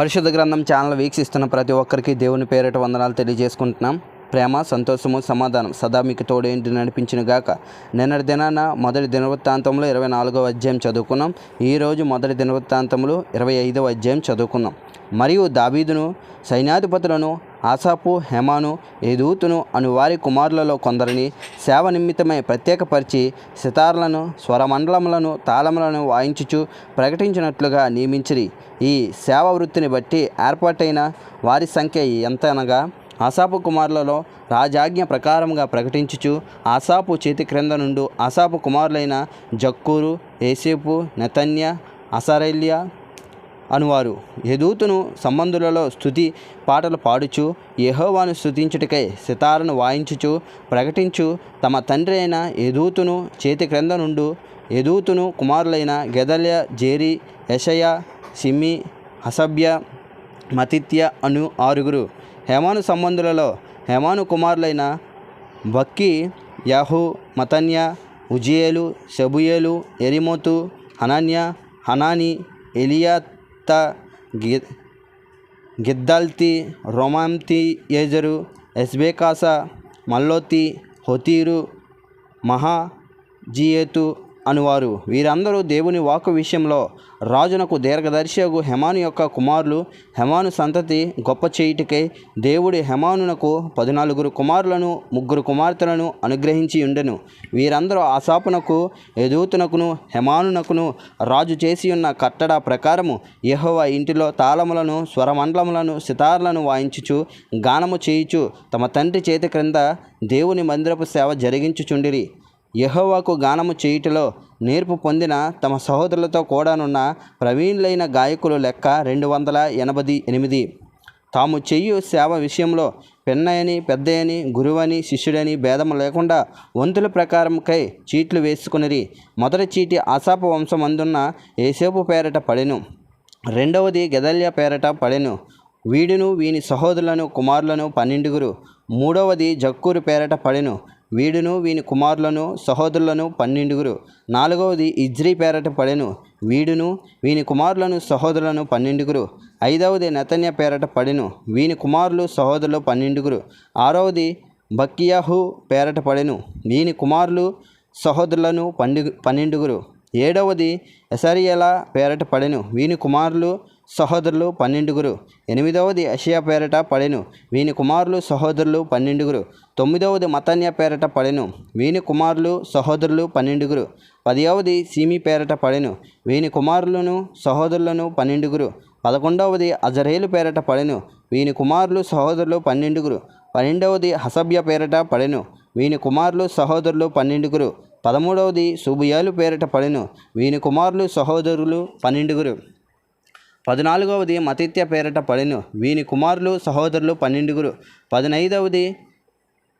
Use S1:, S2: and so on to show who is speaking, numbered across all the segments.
S1: పరిశుద్ధ గ్రంథం ఛానల్ వీక్షిస్తున్న ప్రతి ఒక్కరికి దేవుని పేరిట వందనాలు తెలియజేసుకుంటున్నాం. ప్రేమ సంతోషము సమాధానం సదా మీకు తోడేంటి నడిపించిన గాక. నిన్నటి దినాన మొదటి దినవృత్తాంతంలో ఇరవై నాలుగవ అధ్యాయం చదువుకున్నాం. ఈరోజు మొదటి దినవృత్తాంతంలో ఇరవై ఐదవ అధ్యాయం చదువుకున్నాం. మరియు దావీదును సైన్యాధిపతులను ఆసాపు హెమాను ఏదూతును అను వారి కుమారులలో కొందరిని సేవ నిమిత్తమై ప్రత్యేకపరిచి సితార్లను స్వరమండలములను తాళములను వాయించుచు ప్రకటించినట్లుగా నియమించిరి. ఈ సేవ వృత్తిని బట్టి ఏర్పాటైన వారి సంఖ్య ఎంత అనగా ఆసాపు కుమారులలో రాజాజ్ఞ ప్రకారంగా ప్రకటించుచు ఆసాపు చేతి క్రింద నుండు ఆసాపు కుమారులైన జక్కూరు ఏసేపు నెతన్య అసరైల్య అనువారు. యదూతును సంబంధులలో స్థుతి పాటలు పాడుచు యహోవాను స్థుతించుటకై సితారను వాయించుచు ప్రకటించు తమ తండ్రి అయిన యదూతును చేతి క్రింద నుండు యదూతును కుమారులైన గెదల్య జేరి యషయ సిమ్మి అసభ్య మతిత్య అను ఆరుగురు హేమాను సంబంధులలో హేమాను కుమారులైన బక్కి యాహు మతన్య ఉజియేలు షబుయేలు ఎరిమోతు హనన్య హనాని ఎలియాత గి గిద్దల్తి రొమాంతి ఏజరు ఎస్బేకాస మల్లోతి హొతీరు మహాజియేతు అనువారు. వీరందరూ దేవుని వాక్కు విషయంలో రాజునకు దీర్ఘదర్శియగు హెమాను యొక్క కుమారులు. హెమాను సంతతి గొప్ప చేయుటికై దేవుడి హెమానునకు పద్నాలుగురు కుమారులను ముగ్గురు కుమార్తెలను అనుగ్రహించి ఉండెను వీరందరూ ఆశాపునకు ఎదూతునకును హెమానునకును రాజు చేసి ఉన్న కట్టడ ప్రకారము యహోవ ఇంటిలో తాళములను స్వరమండలములను సితార్లను వాయించుచు గానము చేయుచు తమ తండ్రి చేతి క్రింద దేవుని మందిరపు సేవ జరిగించుచుండిరి. యెహోవాకు గానము చేయుటలో నేర్పు పొందిన తమ సహోదరులతో కూడానున్న ప్రవీణులైన గాయకులు లెక్క రెండు వందల ఎనభై ఎనిమిది. తాము చెయ్యు సేవ విషయంలో పెన్నయని పెద్దయని గురువని శిష్యుడని భేదము లేకుండా వంతుల ప్రకారంకై చీట్లు వేసుకునిరి. మొదటి చీటి ఆశాప వంశమందున్న ఏసేపు పేరట పడెను. రెండవది గెదల్య పేరట పడెను. వీడును వీని సహోదరులను కుమారులను పన్నెండుగురు. మూడవది జక్కూరు పేరట పడెను. వీడును వీని కుమారులను సహోదరులను పన్నెండుగురు. నాలుగవది ఇజ్రీ పేరట పడెను. వీడును వీని కుమారులను సహోదరులను పన్నెండుగురు. ఐదవది నెతన్య పేరట పడెను. వీని కుమారులు సహోదరులు పన్నెండుగురు. ఆరవది బక్కియాహు పేరట పడెను. వీని కుమారులు సహోదరులను పండు పన్నెండుగురు. ఏడవది ఎసరియల పేరట పడెను. వీని కుమారులు సహోదరులు పన్నెండుగురు. ఎనిమిదవది అషియా పేరట పడెను. వీని కుమారులు సహోదరులు పన్నెండుగురు. తొమ్మిదవది మతన్య పేరట పడెను. వీని కుమారులు సహోదరులు పన్నెండుగురు. పదివది సీమి పేరట పడెను. వీని కుమారులను సహోదరులను పన్నెండుగురు. పదకొండవది అజరేలు పేరట పడెను. వీని కుమారులు సహోదరులు పన్నెండుగురు. పన్నెండవది హసభ్య పేరట పడెను. వీని కుమారులు సహోదరులు పన్నెండుగురు. పదమూడవది సుబియాలు పేరట పడెను. వీని కుమారులు సహోదరులు పన్నెండుగురు. పద్నాలుగవది మతిత్య పేరట పడెను. వీని కుమారులు సహోదరులు పన్నెండుగురు. పదినైదవది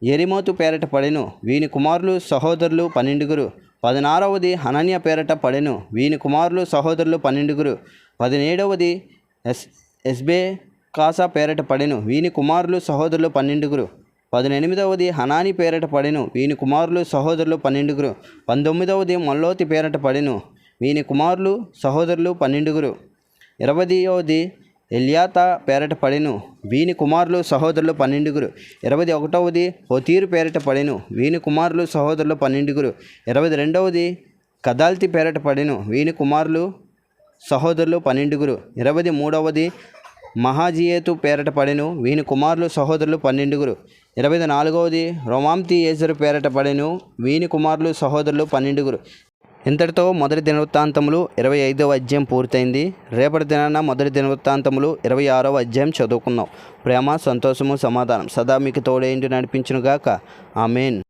S1: ఎరిమోతు పేరట పడెను. వీని కుమారులు సహోదరులు పన్నెండుగురు. పదినారవది హనన్య పేరట పడెను. వీని కుమారులు సహోదరులు పన్నెండుగురు. పదిహేడవది ఎస్ ఎస్బే కాసా పేరట పడెను. వీని కుమారులు సహోదరులు పన్నెండుగురు. పదినెనిమిదవది హనాని పేరట పడెను. వీని కుమారులు సహోదరులు పన్నెండుగురు. పంతొమ్మిదవది మల్లోతి పేరట పడెను. వీని కుమారులు సహోదరులు పన్నెండుగురు. ఇరవదియోది ఎలియాత పేరట పడెను వీని కుమారులు సహోదరులు పన్నెండుగురు. ఇరవై ఒకటవది హోతీరు పేరట పడెను వీని కుమారులు సహోదరులు పన్నెండుగురు. ఇరవై రెండవది కదాల్తి పేరట పడెను వీని కుమారులు సహోదరులు పన్నెండుగురు. ఇరవై మూడవది మహాజియేతు పేరట పడెను వీని కుమారులు సహోదరులు పన్నెండుగురు. ఇరవై నాలుగవది రొమాంతి ఏజరు పేరట పడెను వీని కుమారులు సహోదరులు పన్నెండుగురు. ఇంతటితో మొదటి దినవృత్తాంతములు ఇరవై ఐదవ అధ్యాయం పూర్తయింది. రేపటి దినాన మొదటి దినవృత్తాంతములు ఇరవై ఆరవ అధ్యాయం చదువుకున్నాం ప్రేమ సంతోషము సమాధానం సదా మీకు తోడేంటి నడిపించునుగాక. ఆమెన్.